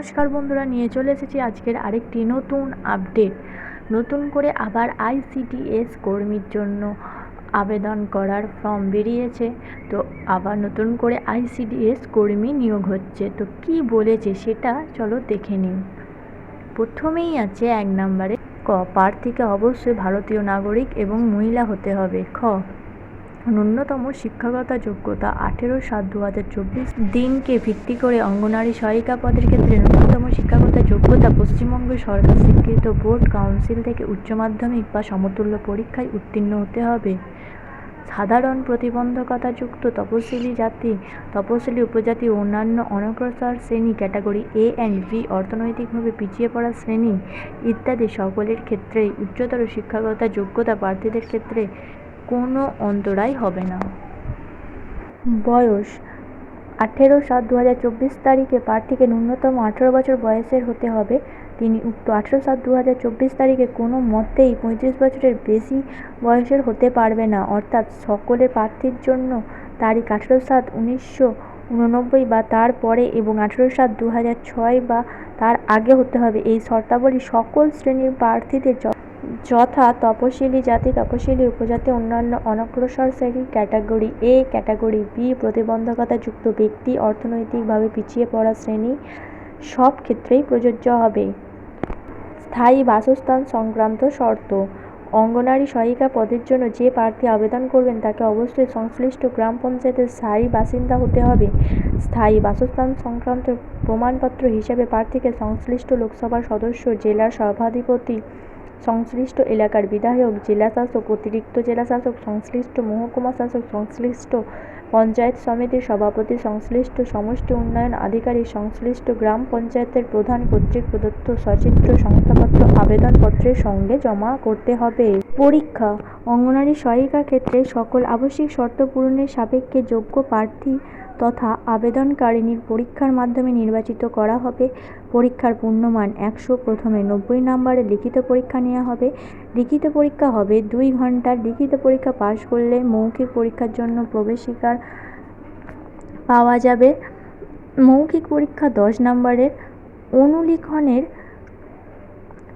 নমস্কার বন্ধুরা, নিয়ে চলে এসেছি আজকের আরেকটি নতুন আপডেট। নতুন করে আবার আইসিডিএস কর্মীর জন্য আবেদন করার ফর্ম বেরিয়েছে। তো আবার নতুন করে আইসিডিএস কর্মী নিয়োগ হচ্ছে। তো কি বলেছে সেটা চলো দেখে নিন প্রথমেই আছে এক নম্বরে, ক, প্রার্থীকে অবশ্যই ভারতীয় নাগরিক এবং মহিলা হতে হবে। খ ন্যূনতম শিক্ষাগত যোগ্যতা আঠেরো সাত দু হাজার চব্বিশ। দিনকে ভিত্তি করে অঙ্গনারী সহায়িকা পদের ক্ষেত্রে ন্যূনতম শিক্ষাগত যোগ্যতা পশ্চিমবঙ্গ সরকার স্বীকৃত বোর্ড কাউন্সিল থেকে উচ্চ মাধ্যমিক বা সমতুল্য পরীক্ষায় উত্তীর্ণ হতে হবে। সাধারণ প্রতিবন্ধকতাযুক্ত তপশিলি জাতি, তপশিলি উপজাতি ও অন্যান্য অনগ্রসর শ্রেণি ক্যাটাগরি এ অ্যান্ড বি অর্থনৈতিকভাবে পিছিয়ে পড়া শ্রেণি ইত্যাদি সকলের ক্ষেত্রেই উচ্চতর শিক্ষাগত যোগ্যতা প্রার্থীদের ক্ষেত্রে কোনো অন্তরায় হবে না। বয়স, আঠেরো সাত দু হাজার চব্বিশ তারিখে প্রার্থীকে ন্যূনতম আঠেরো বছর বয়সের হতে হবে। তিনি উক্ত আঠেরো সাত দু হাজার চব্বিশ তারিখে কোনো মতেই পঁয়ত্রিশ বছরের বেশি বয়সের হতে পারবে না। অর্থাৎ সকলে প্রার্থীর জন্য তারিখ আঠেরো সাত উনিশশো উননব্বই বা তার পরে এবং আঠেরো সাত দু হাজার ছয় বা তার আগে হতে হবে। এই শর্তাবলী সকল শ্রেণির প্রার্থীদের যথা তপশিলি জাতি, তপশিলি উপজাতি, অন্যান্য অনগ্রসর শ্রেণি ক্যাটাগরি এ, ক্যাটাগরি বি প্রতিবন্ধকতাযুক্ত ব্যক্তি অর্থনৈতিকভাবে পিছিয়ে পড়া শ্রেণি সব ক্ষেত্রেই প্রযোজ্য হবে। স্থায়ী বাসস্থান সংক্রান্ত শর্ত। অঙ্গনারী সহায়িকা পদের জন্য যে প্রার্থী আবেদন করবেন তাকে অবশ্যই সংশ্লিষ্ট গ্রাম পঞ্চায়েতের স্থায়ী বাসিন্দা হতে হবে। স্থায়ী বাসস্থান সংক্রান্ত প্রমাণপত্র হিসেবে প্রার্থীকে সংশ্লিষ্ট লোকসভার সদস্য, জেলার সভাধিপতি সংশ্লিষ্ট এলাকার বিধায়ক, জেলাশাসক, অতিরিক্ত জেলাশাসক, সংশ্লিষ্ট মহকুমা শাসক, সংশ্লিষ্ট পঞ্চায়েত সমিতির সভাপতি, সংশ্লিষ্ট সমষ্টি উন্নয়ন আধিকারিক, সংশ্লিষ্ট গ্রাম পঞ্চায়েতের প্রধান কর্তৃক প্রদত্ত সচিত্র শংসাপত্র আবেদনপত্রের সঙ্গে জমা করতে হবে। পরীক্ষা, অঙ্গনারী সহায়িকা ক্ষেত্রে সকল আবশ্যিক শর্ত পূরণের সাপেক্ষে যোগ্য প্রার্থী তথা আবেদনকারিনীর পরীক্ষার মাধ্যমে নির্বাচিত করা হবে। পরীক্ষার পূর্ণমান একশো প্রথমে নব্বই নম্বরে লিখিত পরীক্ষা নেওয়া হবে। লিখিত পরীক্ষা হবে দুই ঘণ্টার। লিখিত পরীক্ষা পাশ করলে মৌখিক পরীক্ষার জন্য প্রবেশিকার পাওয়া যাবে। মৌখিক পরীক্ষা দশ নম্বরের। অনুলিখনের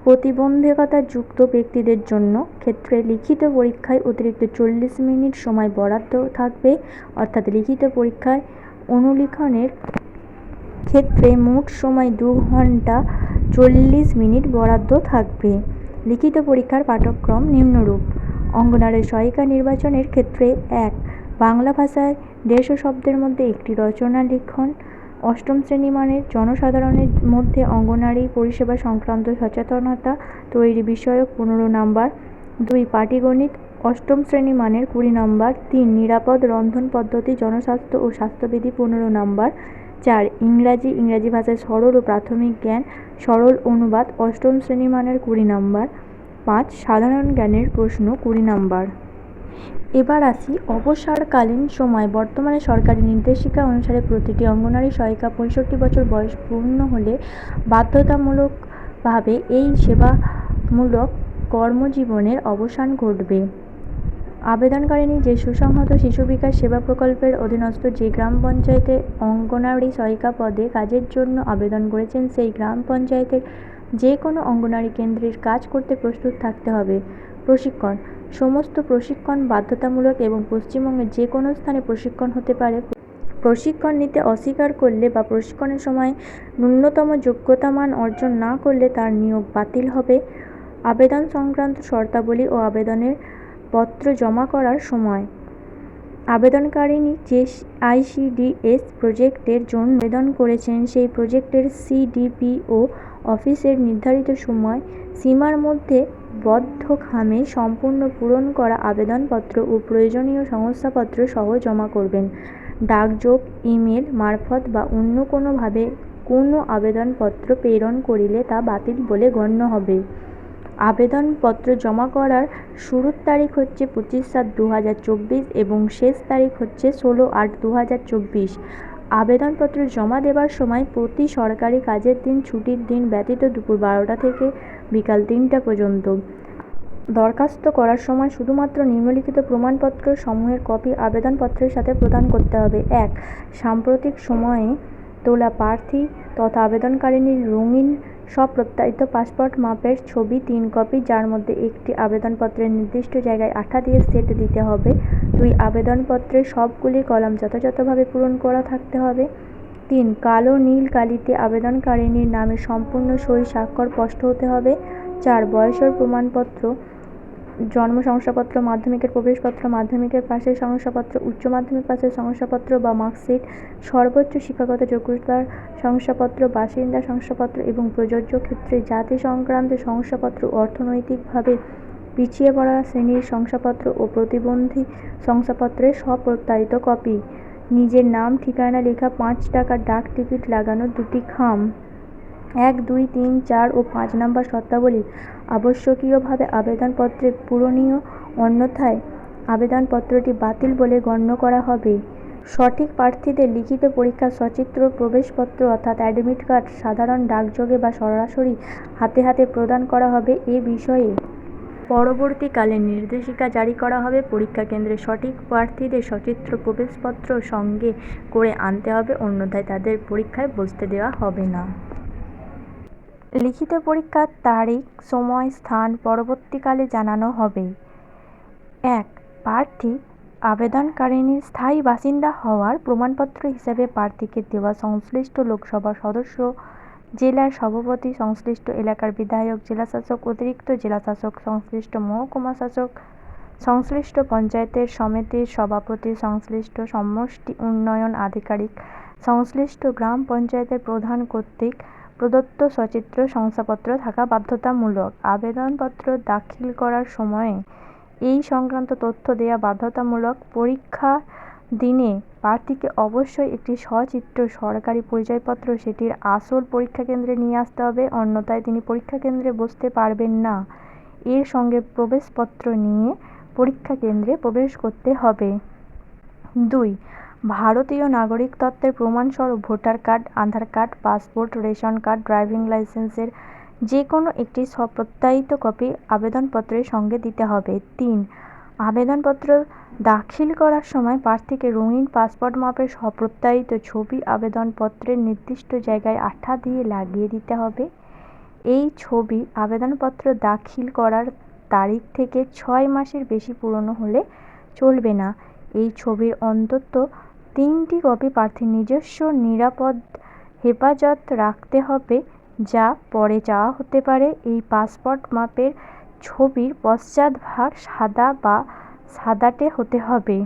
প্রতিবন্ধকতাযুক্ত ব্যক্তিদের জন্য ক্ষেত্রে লিখিত পরীক্ষায় অতিরিক্ত চল্লিশ মিনিট সময় বরাদ্দ থাকবে, অর্থাৎ লিখিত পরীক্ষায় অনুলিখনের ক্ষেত্রে মোট সময় দু ঘণ্টা চল্লিশ মিনিট বরাদ্দ থাকবে। লিখিত পরীক্ষার পাঠ্যক্রম নিম্নরূপ। অঙ্গনারী সহায়িকা নির্বাচনের ক্ষেত্রে এক, বাংলা ভাষায় দেড়শো শব্দের মধ্যে একটি রচনা লিখন অষ্টম শ্রেণি মানের জনসাধারণের মধ্যে অঙ্গনারী পরিষেবা সংক্রান্ত সচেতনতা তৈরি বিষয়ক পনেরো নাম্বার। দুই, পাটিগণিত অষ্টম শ্রেণি মানের কুড়ি নাম্বার। তিন, নিরাপদ রন্ধন পদ্ধতি, জনস্বাস্থ্য ও স্বাস্থ্যবিধি পনেরো নাম্বার। চার, ইংরাজি ইংরাজি ভাষায় সরল ও প্রাথমিক জ্ঞান, সরল অনুবাদ অষ্টম শ্রেণি মানের কুড়ি নাম্বার। পাঁচ, সাধারণ জ্ঞানের প্রশ্ন কুড়ি নাম্বার। এবার আসি অবসরকালীন সময়। বর্তমানে সরকারি নির্দেশিকা অনুসারে প্রতিটি অঙ্গনারী সহায়িকা পঁয়ষট্টি বছর বয়স পূর্ণ হলে বাধ্যতামূলকভাবে এই সেবামূলক কর্মজীবনের অবসান ঘটবে। আবেদনকারিনী যে সুসংহত শিশু বিকাশ সেবা প্রকল্পের অধীনস্থ যে গ্রাম পঞ্চায়েতে অঙ্গনারী সহায়িকা পদে কাজের জন্য আবেদন করেছেন, সেই গ্রাম পঞ্চায়েতের যে কোনো অঙ্গনারী কেন্দ্রের কাজ করতে প্রস্তুত থাকতে হবে। প্রশিক্ষণ সমস্ত প্রশিক্ষণ বাধ্যতামূলক এবং পশ্চিমবঙ্গের যে কোনো স্থানে প্রশিক্ষণ হতে পারে। প্রশিক্ষণ নিতে অস্বীকার করলে বা প্রশিক্ষণের সময় ন্যূনতম যোগ্যতা মান অর্জন না করলে তার নিয়োগ বাতিল হবে। আবেদন সংক্রান্ত শর্তাবলী ও আবেদনের পত্র জমা করার সময়। আবেদনকারিনী যে আইসিডিএস প্রজেক্টের জন্য আবেদন করেছেন, সেই প্রজেক্টের সিডিপিও অফিসের নির্ধারিত সময় সীমার মধ্যে বদ্ধখামে সম্পূর্ণ পূরণ করা আবেদনপত্র ও প্রয়োজনীয় শংসাপত্র সহ জমা করবেন। ডাকযোগ, ইমেল, মারফত বা অন্য কোনোভাবে কোনো আবেদনপত্র প্রেরণ করিলে তা বাতিল বলে গণ্য হবে। আবেদনপত্র জমা করার শুরুর তারিখ হচ্ছে পঁচিশ সাত দু হাজার চব্বিশ এবং শেষ তারিখ হচ্ছে ষোলো আট দু হাজার চব্বিশ। আবেদনপত্র জমা দেওয়ার সময় প্রতি সরকারি কাজের দিন ছুটির দিন ব্যতীত দুপুর বারোটা থেকে বিকাল তিনটা পর্যন্ত। দরখাস্ত করার সময় শুধুমাত্র নিম্নলিখিত প্রমাণপত্র সমূহের কপি আবেদনপত্রের সাথে প্রদান করতে হবে। এক, সাম্প্রতিক সময়ে তোলা প্রার্থী তথা আবেদনকারিনীর রঙিন স্ব-প্রত্যায়িত পাসপোর্ট মাপের ছবি, তিন কপি, যার মধ্যে একটি আবেদনপত্রের নির্দিষ্ট জায়গায় আঠা দিয়ে সেট দিতে হবে। দুই, আবেদনপত্রের সবগুলি কলাম যথাযথভাবে পূরণ করা থাকতে হবে। তিন, কালো নীল কালিতে আবেদনকারিনীর নামে সম্পূর্ণ সই স্বাক্ষর স্পষ্ট হতে হবে। চার, বয়সের প্রমাণপত্র জন্ম শংসাপত্র মাধ্যমিকের প্রবেশপত্র মাধ্যমিকের পাশের শংসাপত্র, উচ্চ মাধ্যমিক পাশের শংসাপত্র বা মার্কশিট, সর্বোচ্চ শিক্ষাগত যোগ্যতার শংসাপত্র, বাসিন্দা শংসাপত্র এবং প্রযোজ্য ক্ষেত্রে জাতি সংক্রান্ত শংসাপত্র অর্থনৈতিকভাবে পিছিয়ে পড়া শ্রেণির শংসাপত্র ও প্রতিবন্ধী শংসাপত্রের স্ব-প্রত্যায়িত কপি। নিজের নাম, ঠিকানা লেখা পাঁচ টাকার ডাক টিকিট লাগানো দুটি খাম। এক, দুই, তিন, চার ও পাঁচ নম্বর শর্তাবলী। আবশ্যকীয়ভাবে আবেদনপত্রে পূরণীয়, অন্যথায় আবেদনপত্রটি বাতিল বলে গণ্য করা হবে। সঠিক প্রার্থীদের লিখিত পরীক্ষার সচিত্র, প্রবেশপত্র অর্থাৎ অ্যাডমিট কার্ড, সাধারণ ডাকযোগে বা সরাসরি হাতে হাতে প্রদান করা হবে এ বিষয়ে। পরবর্তীকালে নির্দেশিকা জারি করা হবে। পরীক্ষা কেন্দ্রে সঠিক প্রার্থীদের সচিত্র প্রবেশপত্র সঙ্গে করে আনতে হবে। অন্যথায় তাদের পরীক্ষায় বসতে দেওয়া হবে না। লিখিত পরীক্ষার তারিখ, সময়, স্থান পরবর্তীকালে জানানো হবে। এক, প্রার্থী আবেদনকারিনীর স্থায়ী বাসিন্দা হওয়ার প্রমাণপত্র হিসাবে প্রার্থীকে দেওয়া সংশ্লিষ্ট লোকসভা সদস্য জেলার সভাপতি, সংশ্লিষ্ট এলাকার বিধায়ক জেলাশাসক অতিরিক্ত জেলাশাসক সংশ্লিষ্ট মহকুমা শাসক, সংশ্লিষ্ট পঞ্চায়েতের সমিতির সভাপতি, সংশ্লিষ্ট সমষ্টি উন্নয়ন আধিকারিক, সংশ্লিষ্ট গ্রাম পঞ্চায়েতের প্রধান কর্তৃক প্রদত্ত সচিত্র শংসাপত্র থাকা বাধ্যতামূলক আবেদনপত্র দাখিল করার সময়ে এই সংক্রান্ত তথ্য দেওয়া বাধ্যতামূলক পরীক্ষার দিনে প্রার্থীকে অবশ্যই একটি সচিত্র, সরকারি পরিচয়পত্র, সেটির আসল পরীক্ষা কেন্দ্রে নিয়ে আসতে হবে, অন্যথায় তিনি পরীক্ষা কেন্দ্রে বসতে পারবেন না। এর সঙ্গে প্রবেশপত্র নিয়ে পরীক্ষা কেন্দ্রে প্রবেশ করতে হবে। দুই, ভারতীয় নাগরিকত্বের প্রমাণস্বরূপ voter card, Aadhaar card, passport, ration card, driving লাইসেন্সের যে কোনো একটি স্বপ্রত্যায়িত কপি আবেদনপত্রের সঙ্গে দিতে হবে। তিন আবেদনপত্র দাখিল করার সময় প্রার্থীকে রঙিন পাসপোর্ট মাপের স্বপ্রত্যায়িত ছবি, আবেদনপত্রের নির্দিষ্ট জায়গায় আঠা দিয়ে লাগিয়ে দিতে হবে। এই ছবি আবেদনপত্র দাখিল করার তারিখ থেকে ছয় মাসের বেশি পুরনো হলে চলবে না। এই ছবির অন্তত তিনটি কপি প্রার্থীর নিজস্ব নিরাপদ হেফাজত রাখতে হবে, যা পরে চাওয়া হতে পারে। এই পাসপোর্ট মাপের ছবির পশ্চাৎভাগ সাদা বা সাদাটে হতে হবে।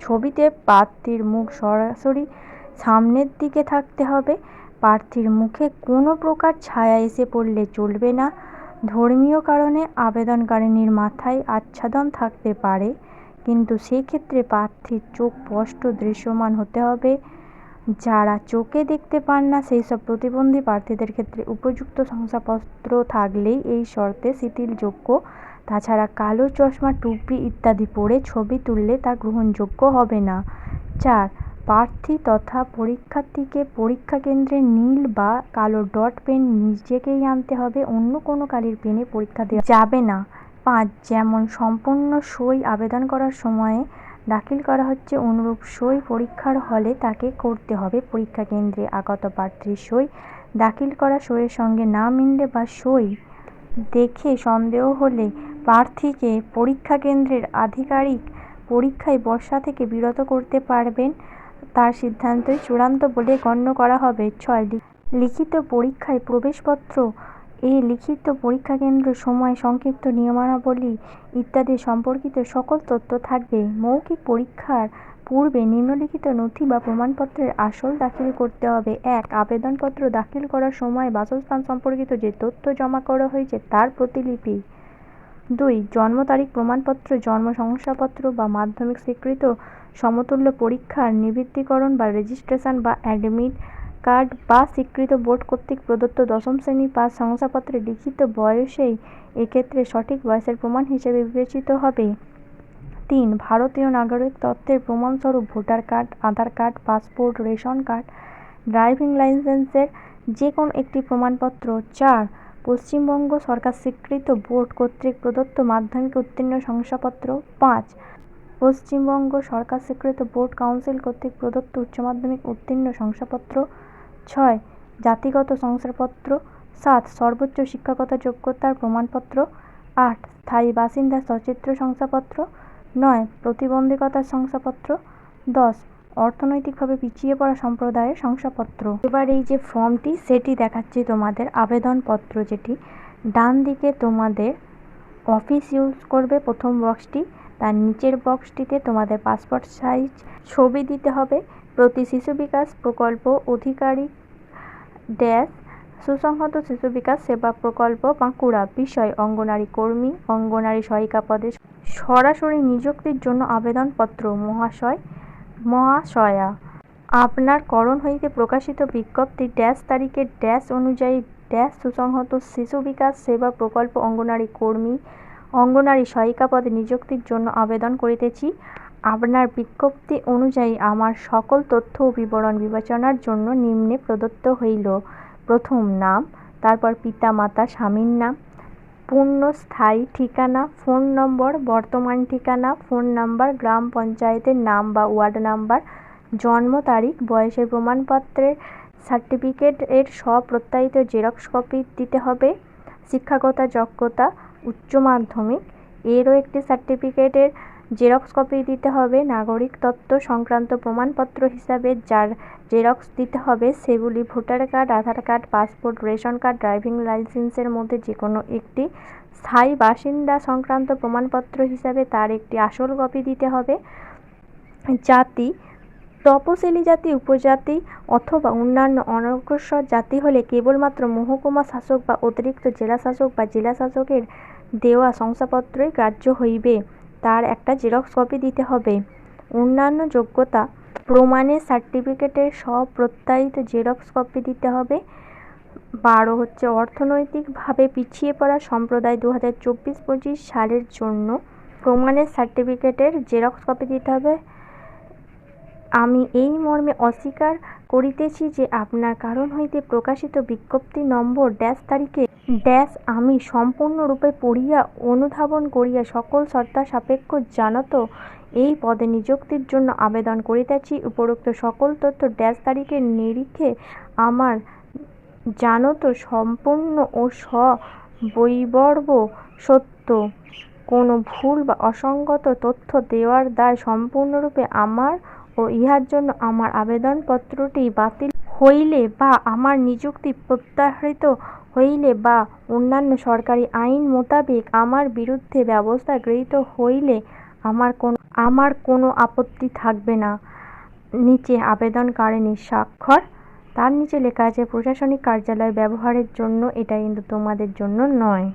ছবিতে প্রার্থীর মুখ সরাসরি সামনের দিকে থাকতে হবে। প্রার্থীর মুখে কোনো প্রকার ছায়া এসে পড়লে চলবে না। ধর্মীয় কারণে আবেদনকারিনীর মাথায় আচ্ছাদন থাকতে পারে, কিন্তু সেক্ষেত্রে প্রার্থীর চোখ স্পষ্ট দৃশ্যমান হতে হবে। যারা চোখে দেখতে পান না সেই সব প্রতিবন্ধী প্রার্থীদের ক্ষেত্রে উপযুক্ত শংসাপত্র থাকলেই এই শর্তে শিথিলযোগ্য। তাছাড়া কালো চশমা, টুপি ইত্যাদি পরে ছবি তুললে তা গ্রহণযোগ্য হবে না। চার, প্রার্থী তথা পরীক্ষার্থীকে পরীক্ষা কেন্দ্রে নীল বা কালো ডট পেন নিজেকেই আনতে হবে, অন্য কোনো কালির পেনে পরীক্ষা দেওয়া যাবে না। পাঁচ, যেমন সম্পূর্ণ সই আবেদন করার সময়ে দাখিল করা হচ্ছে অনুরূপ সই পরীক্ষার হলে তাকে করতে হবে পরীক্ষা কেন্দ্রে আগত প্রার্থীর সই। দাখিল করা সইয়ের সঙ্গে না মিললে বা সই দেখে সন্দেহ হলে প্রার্থীকে পরীক্ষা কেন্দ্রের আধিকারিক পরীক্ষায় বসা থেকে বিরত করতে পারবেন। তার সিদ্ধান্তই চূড়ান্ত বলে গণ্য করা হবে। ছয় লিখিত পরীক্ষায় প্রবেশপত্র এই লিখিত পরীক্ষা কেন্দ্র সময় সংক্ষিপ্ত নিয়মাবলী ইত্যাদি সম্পর্কিত সকল তথ্য থাকবে। মৌখিক পরীক্ষার পূর্বে নিম্নলিখিত নথি বা প্রমাণপত্রের আসল দাখিল করতে হবে। এক, আবেদনপত্র দাখিল করার সময় বাসস্থান সম্পর্কিত যে তথ্য জমা করা হয়েছে তার প্রতিলিপি। দুই, জন্ম তারিখ, প্রমাণপত্র, জন্ম শংসাপত্র বা মাধ্যমিক স্বীকৃত সমতুল্য পরীক্ষার নিবৃত্তিকরণ বা রেজিস্ট্রেশন বা অ্যাডমিট কার্ড বা স্বীকৃত বোর্ড কর্তৃক প্রদত্ত দশম শ্রেণি পাস শংসাপত্রে লিখিত বয়সেই এক্ষেত্রে সঠিক বয়সের প্রমাণ হিসেবে বিবেচিত হবে। তিন, ভারতীয় নাগরিকত্বের প্রমাণস্বরূপ voter card, Aadhaar card, passport, ration card, driving লাইসেন্সের যে কোনো একটি প্রমাণপত্র। চার, পশ্চিমবঙ্গ সরকার স্বীকৃত বোর্ড কর্তৃক প্রদত্ত মাধ্যমিক উত্তীর্ণ শংসাপত্র। পাঁচ, পশ্চিমবঙ্গ সরকার স্বীকৃত বোর্ড কাউন্সিল কর্তৃক প্রদত্ত উচ্চ মাধ্যমিক উত্তীর্ণ শংসাপত্র। ছয়, জাতিগত শংসাপত্র সাত, সর্বোচ্চ শিক্ষাগত যোগ্যতার প্রমাণপত্র। আট, স্থায়ী বাসিন্দার সচিত্র শংসাপত্র। নয়, প্রতিবন্ধকতার শংসাপত্র। দশ, অর্থনৈতিকভাবে পিছিয়ে পড়া সম্প্রদায়ের শংসাপত্র। এবার এই যে ফর্মটি, সেটি দেখাচ্ছি তোমাদের আবেদনপত্র যেটি। ডান দিকে তোমাদের অফিস ইউজ করবে প্রথম বক্সটি। তার নিচের বক্সটিতে তোমাদের পাসপোর্ট সাইজ ছবি দিতে হবে। প্রতি শিশু বিকাশ প্রকল্প অধিকারী ড্যাশ, সুসংহত শিশু বিকাশ সেবা প্রকল্প বাঁকুড়া, বিষয় অঙ্গনারী কর্মী, অঙ্গনারী সহায়িকা পদে সরাসরি নিযুক্তির জন্য আবেদনপত্র, মহাশয়, মহাশয়া। আপনার করণ হইতে প্রকাশিত বিজ্ঞপ্তি ড্যাশ তারিখে ড্যাশ অনুযায়ী ড্যাশ সুসংহত শিশু বিকাশ সেবা প্রকল্প অঙ্গনারী কর্মী, অঙ্গনারী সহায়িকা পদে নিযুক্তির জন্য আবেদন করিতেছি। আপনার বিজ্ঞপ্তি অনুযায়ী আমার সকল তথ্য ও বিবরণ বিবেচনার জন্য নিম্নে প্রদত্ত হইল, প্রথম নাম, তারপর পিতা মাতা স্বামীর নাম, পূর্ণ স্থায়ী ঠিকানা, ফোন নম্বর, বর্তমান ঠিকানা, ফোন নাম্বার, গ্রাম পঞ্চায়েতের নাম বা ওয়ার্ড নাম্বার, জন্ম তারিখ, বয়সের প্রমাণপত্রের সার্টিফিকেট এর স্বপ্রত্যায়িত জেরক্স কপি দিতে হবে, শিক্ষাগত যোগ্যতা, উচ্চ মাধ্যমিক, এরও একটি সার্টিফিকেটের জেরক্স কপি দিতে হবে, নাগরিক তথ্য সংক্রান্ত প্রমাণপত্র হিসাবে যার জেরক্স দিতে হবে, সেগুলি voter card, Aadhaar card, passport, ration card, driving লাইসেন্সের মধ্যে যে কোনো একটি স্থায়ী বাসিন্দা সংক্রান্ত প্রমাণপত্র হিসাবে তার একটি আসল কপি দিতে হবে। জাতি, তপশিলি জাতি, উপজাতি অথবা অন্যান্য অনগ্রসর জাতি হলে কেবলমাত্র মহকুমা শাসক বা অতিরিক্ত জেলা শাসক বা জেলা শাসকের দেওয়া শংসাপত্রই গ্রাহ্য হইবে। তার একটা জেরক্স কপি দিতে হবে। অন্যান্য যোগ্যতা, প্রমাণের সার্টিফিকেটের স্বপ্রত্যায়িত জেরক্স কপি দিতে হবে। বারো হচ্ছে অর্থনৈতিকভাবে পিছিয়ে পড়া সম্প্রদায় দু হাজার চব্বিশ পঁচিশ সালের জন্য প্রমাণের সার্টিফিকেটের জেরক্স কপি দিতে হবে। আমি এই মর্মে অস্বীকার করিতেছি যে আপনার কারণ হইতে প্রকাশিত বিজ্ঞপ্তি নম্বর ড্যাশ তারিখে ড্যাশ আমি সম্পূর্ণরূপে পড়িয়া অনুধাবন করিয়া সকল শর্তা সাপেক্ষ জানত, এই পদে নিযুক্তির জন্য আবেদন করিতেছি। উপরোক্ত সকল তথ্য ড্যাশ তারিখের নিরিখে আমার জানত সম্পূর্ণ ও সবৈবর্ব সত্য। কোনো ভুল বা অসঙ্গত তথ্য দেওয়ার দায় সম্পূর্ণরূপে আমার ও ইহার জন্য আমার আবেদনপত্রটি বাতিল হইলে বা আমার নিযুক্তি প্রত্যাহৃত হইলে বা অন্যান্য সরকারি আইন মোতাবেক আমার বিরুদ্ধে ব্যবস্থা গৃহীত হইলে আমার কোনো আমার কোনো আপত্তি থাকবে না। নিচে আবেদনকারিণীর স্বাক্ষর তার নিচে লেখা আছে, প্রশাসনিক কার্যালয় ব্যবহারের জন্য এটা কিন্তু তোমাদের জন্য নয়।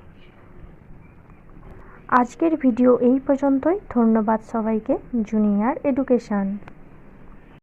আজকের ভিডিও এই পর্যন্তই। ধন্যবাদ সবাইকে। Junior education.